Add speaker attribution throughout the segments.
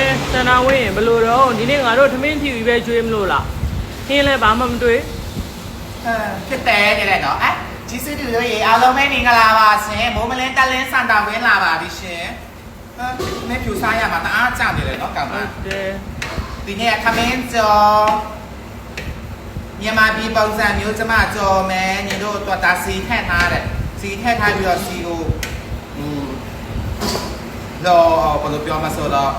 Speaker 1: ဲစန္ဒဝင်းရင်ဘယ်လိုတော့ဒီနေ့ငါတို့ထမင်းဖြူကြီးပဲကျွေးမလို့လားဟင်းလည်းဘာမှမတွေ့
Speaker 2: အဲဖြစ်တယ်ကြတဲ့နော်အဲဂျီစူတူတို့ရေအားလုံးပဲမင်္ဂလာပါရှင်မိုးမလင်းတက်လင်းစန်တာဝင်းလာပါပြီရှင်အဲမင်းဖြူစားရမှာတအားကြနေတယ်နော်ကောင်မ
Speaker 1: ဟုတ်တယ်
Speaker 2: ဒီနေ့ခမင်းကျော်မြန်မာပြည်ပုံစံမျိုးကျမကြော်မယ်ညီတို့တော်တာစီထက်ထားတယ်စီထက်ထားပြီးတော့စီကိုอืมတော့ဘယ်လိုပြောမဆိုတော့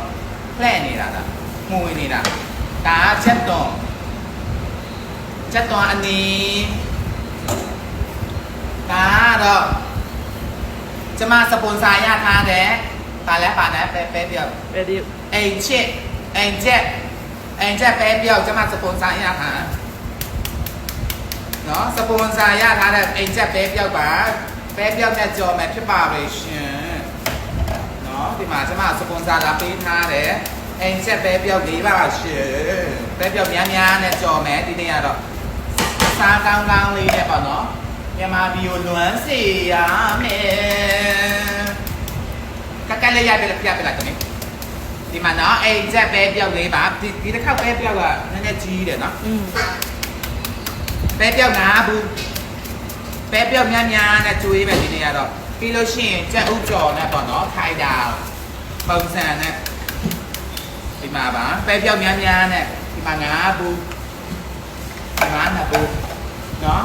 Speaker 2: လှည့်နေတာလားမှုဝင်နေတာဒါချက်တော့ချက်တော့အနီးဒါတော့ကျမစပွန်ဆာရထားတယ်ပါလဲပါလဲပဲပဲပြော
Speaker 1: ပဲဒီ
Speaker 2: အိမ်ချစ်အိမ်ချက်အိမ်ချက်ပဲပြောက်ကျမစပွန်ဆာရထားနော်စပွန်ဆာရထားတဲ့အိမ်ချက်ပဲပြောက်ပါပဲပြောက်နဲ့ကြော်မယ်ဖြစ်ပါပဲရှင်နော်ဒီ မှာကျမစပွန်ဆာလာပေးထားတယ်အိမ်ချက်ပဲပြောက်လေးပါရှင်ပဲပြောက်များများနဲ့ကြော်မယ်ဒီနေ့ကတော့စားကောင်းကောင်းလေးနဲ့ပေါ့နော်မြန်မာပြည်ကိုလွမ်းစေရမယ်ကက်ကက်လေးရပြပြပြလိုက်တယ်ဒီမှာနော်အိမ်ချက်ပဲပြောက်လေးပါဒီဒီတစ်ခါပဲပြောက်ကနည်းနည်းကြီးတယ်နော်
Speaker 1: อืม
Speaker 2: ပဲပြောက်ငါဘူးပဲပြောက်များများနဲ့ကျွေးပဲဒီနေ့ကတော့ပြီးလို့ရှိရင်ကြက်ဥကြော်နဲ့ပေါ့နော်ခိုင်တာ ပုံစံနဲ့ဒီမှာပါပဲပြောက်များများနဲ့ဒီမှာငါဘူးဒီမှာငါဘူးနော်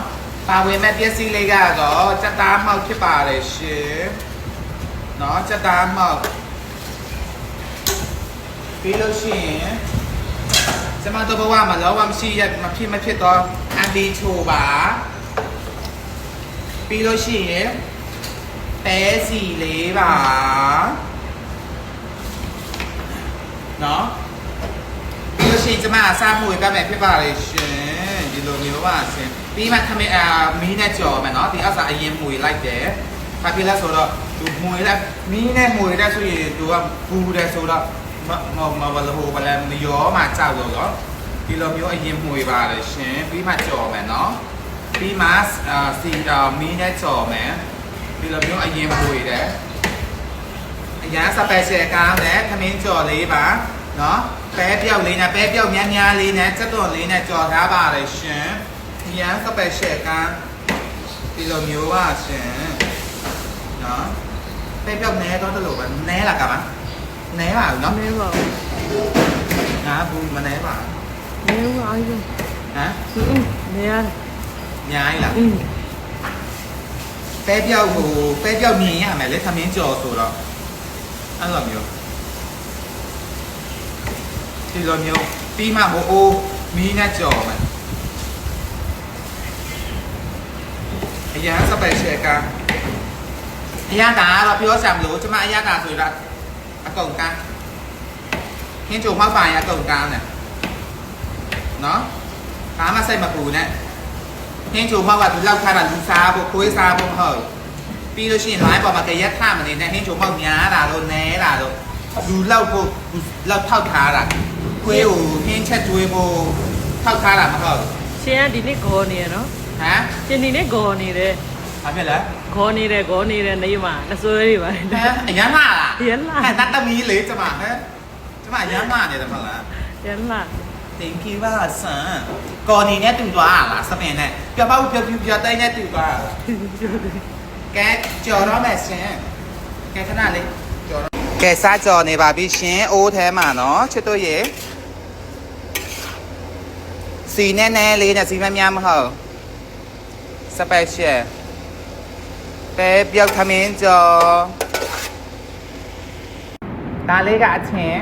Speaker 2: ပါဝင်မဲ့ပစ္စည်းလေးကတော့စက်သားမောက်ဖြစ်ပါတယ်ရှင်နော်စက်သားမောက်ပြီးလို့ရှိရင်ကျမတို့ဘဝမှာလောကမရှိရမဖြစ်မဖြစ်တော့အန်ဒီချိုပါပြီးလို့ရှိရင်ပဲစီလေးပါ နော်ပြီးလို့ရှိရင်ကျမအစားမွေပြမယ်ဖြစ်ပါလေရှင်ဒီလိုမျိုးပါရှင်ပြီးမှခမေအာမီးနဲ့ကြော်မယ်နော်ဒီအစားအရင်မွေလိုက်တယ်ဘာဖြစ်လဲဆိုတော့သူမွေလိုက်မီးနဲ့မွေတဲ့ဆိုရင်သူကပူတယ်ဆိုတော့မမမဘလဟိုဘလမယောမှာကြောက်တော့တော့ဒီလိုမျိုးအရင်မှွေပါတယ်ရှင်ပြီးမှကြော်မယ်နော်ပြီးမှအာစီအာမီးနဲ့ကြော်မယ်ဒီလိုမျိုးအရင်မှွေတယ် အရန် special ကောင်းတယ်ခမင်းကြော်လေးပါနော်ပဲပြောက်လေးနဲ့ပဲပြောက်များများလေးနဲ့စက်တော်လေးနဲ့ကြော်ထားပါလေရှင်အရန် special ကောင်းဒီလိုမျိုးပါရှင်နော်ပဲပြောက်နဲတော့တလို့ပါနဲလာကပါနဲပါဘူးနော်
Speaker 1: နဲပါဘူး
Speaker 2: ငါဘူးမနဲပါ
Speaker 1: နဲဘူးအားရ
Speaker 2: ဟမ်
Speaker 1: နဲရ
Speaker 2: ညားလားပဲပြောက်ကိုပဲပြောက်မြင်ရမယ်လေသမင်းကြော်ဆိုတော့ အဲ့လိုမျိုးဒီလိုမျိုးပြီးမှဟိုအိုးမီးနဲ့ကြော်မယ်အရန်စပယ်ရှယ်ကအရန်တာကတော့ပြောစရာမလိုကျမအရန်တာဆိုတော့အကုန်ကန်းခင်းချိုမောက်ပါရအကုန်ကန်းနဲ့နော်ဒါမှစိတ်မပူနဲ့ဟင်းချိုမောက်ကသူလောက်ထားတာလူစားဖို့ခွေးစားဖို့မဟုတ် ပြီးလို့ရှိရင် line ပေါ်မှာကြရက်ထမနေနဲ့ဟင်းချိုမောက်ညားတာလို့နဲတာလို့လူလောက်ဖို့လူလောက်ထောက်ထားတာခွေးကိုဟင်းချက်ကျွေးဖို့ထောက်ထားတာမဟုတ်
Speaker 1: ရှင်ကဒီနေ့ဂေါ်နေရနော်
Speaker 2: ဟမ်
Speaker 1: ရှင်ဒီနေ့ဂေါ်နေတယ်
Speaker 2: ဘာဖြစ်လဲ
Speaker 1: ဂေါ်နေတယ်ဂေါ်နေတယ်နေမှာနှစွဲတွေပါ
Speaker 2: ဟမ်အရမ်းလာလား
Speaker 1: ရမ်းလာ
Speaker 2: ဟဲ့တတ်တမီးလေးကျမဟမ်ကျမအရမ်းလာနေတယ်မဟုတ်လား
Speaker 1: ရန်လာ
Speaker 2: Thank you ပါဆန်ကော်နီနဲ့တူသွားလားစပင်နဲ့ပြပောက်ပြပြပြတိုင်းနဲ့တူသွားလား ကဲကြော်တော့မယ်ရှင်ကဲခဏလေးကြော်တော့ကဲစားကြော်နေပါပြီရှင်အိုးထဲမှာနော်ချစ်တို့ရေစီနဲ့နဲလေးနဲ့စီမများမဟုတ်စပယ်ရှယ်ပဲပြောက်ခမင်းကြော်ဒါလေးကအချင်း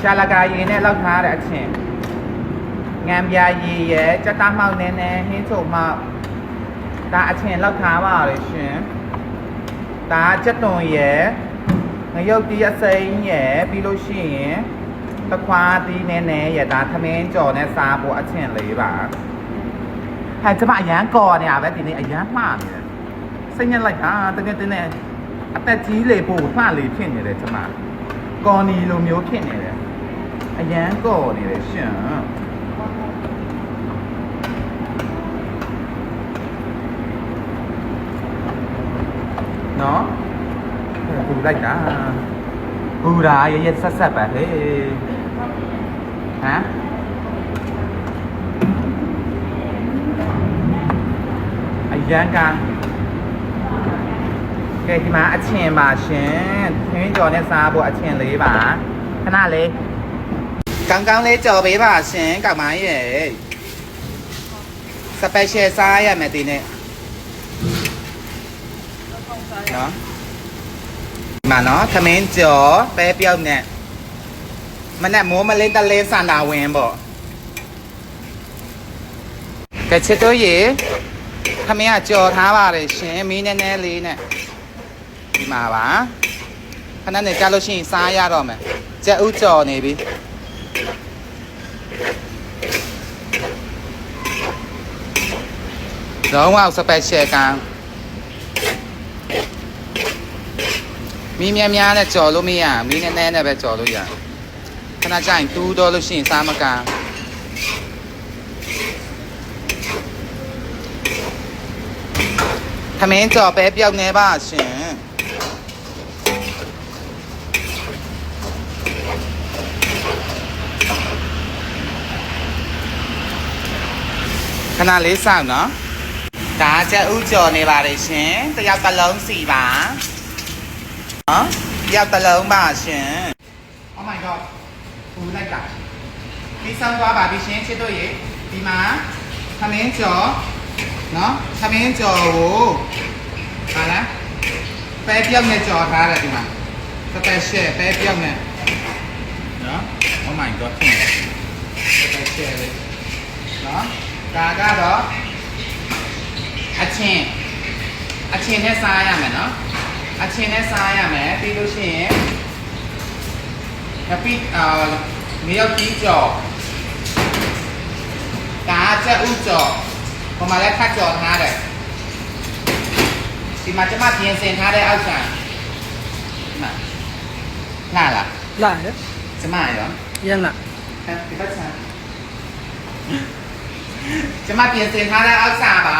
Speaker 2: ရှာလကာရည်နဲ့လောက်ထားတဲ့အချင်းငံပြာရည်ရဲ့ကြက်သားမှောက်နဲနဲဟင်းချုံမှောက် ဒါအချင်းလောက်ထားပါရရှင်ဒါကြက်သွန်ရယ်ငရုတ်တီးအစိမ်းရယ်ပြီးလို့ရှိရင်တခွားတီးနည်းနည်းရယ်ဒါသမင်းကြော်နဲ့စားဖို့အချင်းလေးပါဟဲ့ကျမအရန်ကော်နေရပဲဒီနေ့အရန်မှားနေတယ်စိတ်ညစ်လိုက်တာတကယ်တင်းနဲ့အသက်ကြီးလေပို့လှလေဖြစ်နေတယ်ကျမကော်နီလိုမျိုးဖြစ်နေတယ်အရန်ကော်နေတယ်ရှင် နော်ပူလိုက်တာပူတာရရဆက်ဆက်ပဲဟေးဟမ်အရန်ကန်ကဲဒီမှာအချင်းပါရှင်ခင်းကြော်နဲ့စားဖို့အချင်းလေးပါခဏလေးကောင်းကောင်းလေးကြော် ပေးပါရှင်ကောက်မရဲ့စပယ်ရှယ်စားရမယ်ဒီနေ့နော်မှာနော်သမင်းကြော်ပဲပြောက်နဲ့မနဲ့မိုးမလေးတလေးစန္ဒာဝင်ပေါ့ကဲချစ်တို့ရေသမင်းကကြော်ထားပါတယ်ရှင်မီးနည်းနည်းလေးနဲ့ဒီမှာပါခဏနဲ့ကြာလို့ရှိရင်စားရတော့မယ်ကြက်ဥကြော်နေပြီလုံးဝစပယ်ရှယ်ကံ မီးများများနဲ့ကြော်လို့မရမီးနည်းနည်းနဲ့ပဲကြော်လို့ရခဏကြာရင်တူးတော့လို့ရှိရင်စားမကန်သမင်းကြော်ပဲပြောက်နေပါရှင်ခဏလေးစောင့်နော်ဒါချက်ဥကြော်နေပါတယ်ရှင်တယောက်တစ်လုံးစီပါနော် ရောက်တလုံးပါရှင် Oh my god ပူလိုက်တာပြီးဆောင်သွားပါပြီရှင်ချစ်တို့ရေဒီမှာသမင်းကျော်နော်သမင်းကျော်ကိုဟာလားပဲပြောက်နဲ့ကြော်ထားတယ်ဒီမှာ special ပဲပြောက်နဲ့နော် Oh my god ထင်တယ် special လေးနော်ဒါကတော့အချင်းအချင်းနဲ့စားရမယ်နော် အချင်းနဲ့စားရမယ်ပြီးလို့ရှိရင် happy အာမြေရောက်ကြီးကြော်ဒါချက်ဥကြော်ဟိုမှာလည်းခတ်ကြော်ထားတယ်ဒီမှာကျမပြင်ဆင်ထားတဲ့အောက်ဆန်ဒီမှာလာလား
Speaker 1: လာရ
Speaker 2: ကျမရော
Speaker 1: ရန်လာ
Speaker 2: ဒီဘက်ဆန်ကျမပြင်ဆင်ထားတဲ့အောက်ဆန်ပါ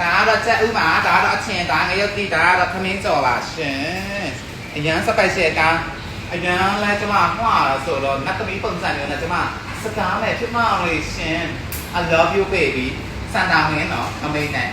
Speaker 2: ဒါကတော့ချက်ဥပါဒါကတော့အချင်းဒါငရုတ်တိဒါကတော့ခမင်းကြော်ပါရှင်အရန်စပယ်ရှယ်ကအရန်လဲကျမဟွာဆိုတော့နတ်သမီးပုံစံမျိုးနဲ့ကျမစကားနဲ့ဖြစ်မအောင်လေရှင် I love you baby စန္ဒာမင်းနော်အမေနဲ့